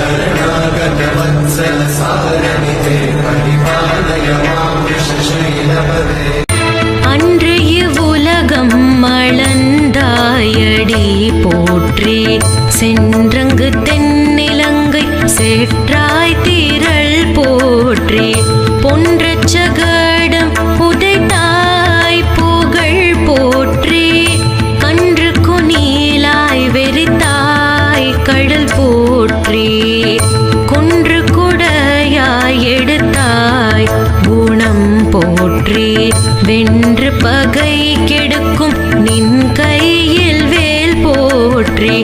शरणागत वत्सल सारनिते परिपालय मां विशशैलपदे அன்று இவ்வுலகம் மளந்தாயடி போற்றி. சென்றங்கு தென்னிலங்கை சேற்றாய் திரள் போற்றி. பொன்றச்சகடம் புதைத்தாய் புகழ் போற்றி. கன்றுக்கு போற்றி. வென்றே வென்று பகை கெடுக்கும் நின் கையில் வேல் போற்றி.